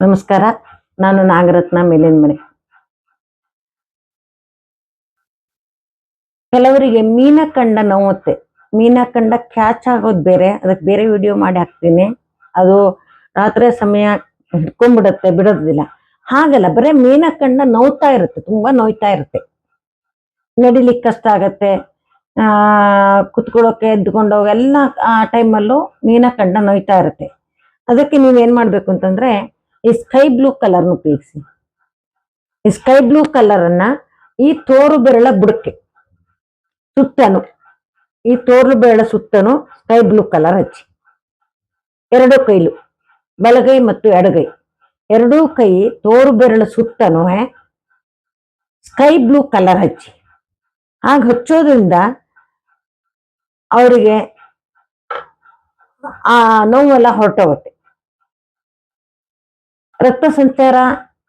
ನಮಸ್ಕಾರ, ನಾನು ನಾಗರತ್ನ ಮೇಲಿನ ಮನೆ. ಕೆಲವರಿಗೆ ಮೀನ ಕಂಡ ನೋವತ್ತೆ. ಮೀನ ಕಂಡ ಕ್ಯಾಚ್ ಆಗೋದು ಬೇರೆ ಅದಕ್ಕೆ ಬೇರೆ ವಿಡಿಯೋ ಮಾಡಿ ಹಾಕ್ತೀನಿ. ಅದು ರಾತ್ರಿ ಸಮಯ ಹಿಡ್ಕೊಂಡ್ಬಿಡುತ್ತೆ, ಬಿಡೋದಿಲ್ಲ. ಹಾಗಲ್ಲ, ಬರೀ ಮೀನ ಕಂಡ ನೋವ್ತಾ ಇರುತ್ತೆ, ತುಂಬಾ ನೋಯ್ತಾ ಇರುತ್ತೆ. ನಡಿಲಿಕ್ಕೆ ಕಷ್ಟ ಆಗತ್ತೆ. ಕುತ್ಕೊಳ್ಳೋಕೆ ಎದ್ಕೊಂಡು ಎಲ್ಲ, ಆ ಟೈಮಲ್ಲೂ ಮೀನ ಕಂಡ ನೋಯ್ತಾ ಇರುತ್ತೆ. ಅದಕ್ಕೆ ನೀವೇನು ಮಾಡಬೇಕು ಅಂತಂದರೆ, ಈ ಸ್ಕೈ ಬ್ಲೂ ಕಲರ್ನ ಉಪಯೋಗಿಸಿ. ಈ ಸ್ಕೈ ಬ್ಲೂ ಕಲರನ್ನು ಈ ತೋರು ಬೆರಳ ಬುಡಕ್ಕೆ, ಸುತ್ತನು. ಈ ತೋರು ಬೆರಳ ಸುತ್ತನು ಸ್ಕೈ ಬ್ಲೂ ಕಲರ್ ಹಚ್ಚಿ. ಎರಡು ಕೈಲು, ಬಲಗೈ ಮತ್ತು ಎಡಗೈ. ಎರಡೂ ಕೈ ತೋರು ಬೆರಳ ಸುತ್ತನು ಸ್ಕೈ ಬ್ಲೂ ಕಲರ್ ಹಚ್ಚಿ. ಹಾಗೆ ಹಚ್ಚೋದ್ರಿಂದ ಅವರಿಗೆ ಆ ನೋವೆಲ್ಲ ಹೊರಟೋಗುತ್ತೆ. ರಕ್ತ ಸಂಚಾರ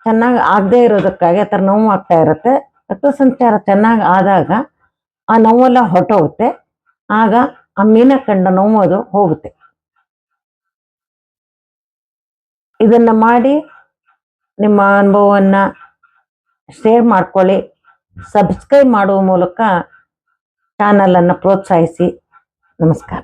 ಚೆನ್ನಾಗಿ ಆಗದೆ ಇರೋದಕ್ಕಾಗಿ ಆ ಥರ ನೋವು ಆಗ್ತಾ ಇರುತ್ತೆ. ರಕ್ತ ಸಂಚಾರ ಚೆನ್ನಾಗಿ ಆದಾಗ ಆ ನೋವೆಲ್ಲ ಹೊರಟೋಗುತ್ತೆ. ಆಗ ಆ ಮೀನ ಕಂಡ ನೋವು ಅದು ಹೋಗುತ್ತೆ. ಇದನ್ನ ಮಾಡಿ ನಿಮ್ಮ ಅನುಭವವನ್ನು ಶೇರ್ ಮಾಡ್ಕೊಳ್ಳಿ. ಸಬ್ಸ್ಕ್ರೈಬ್ ಮಾಡುವ ಮೂಲಕ ಚಾನಲನ್ನು ಪ್ರೋತ್ಸಾಹಿಸಿ. ನಮಸ್ಕಾರ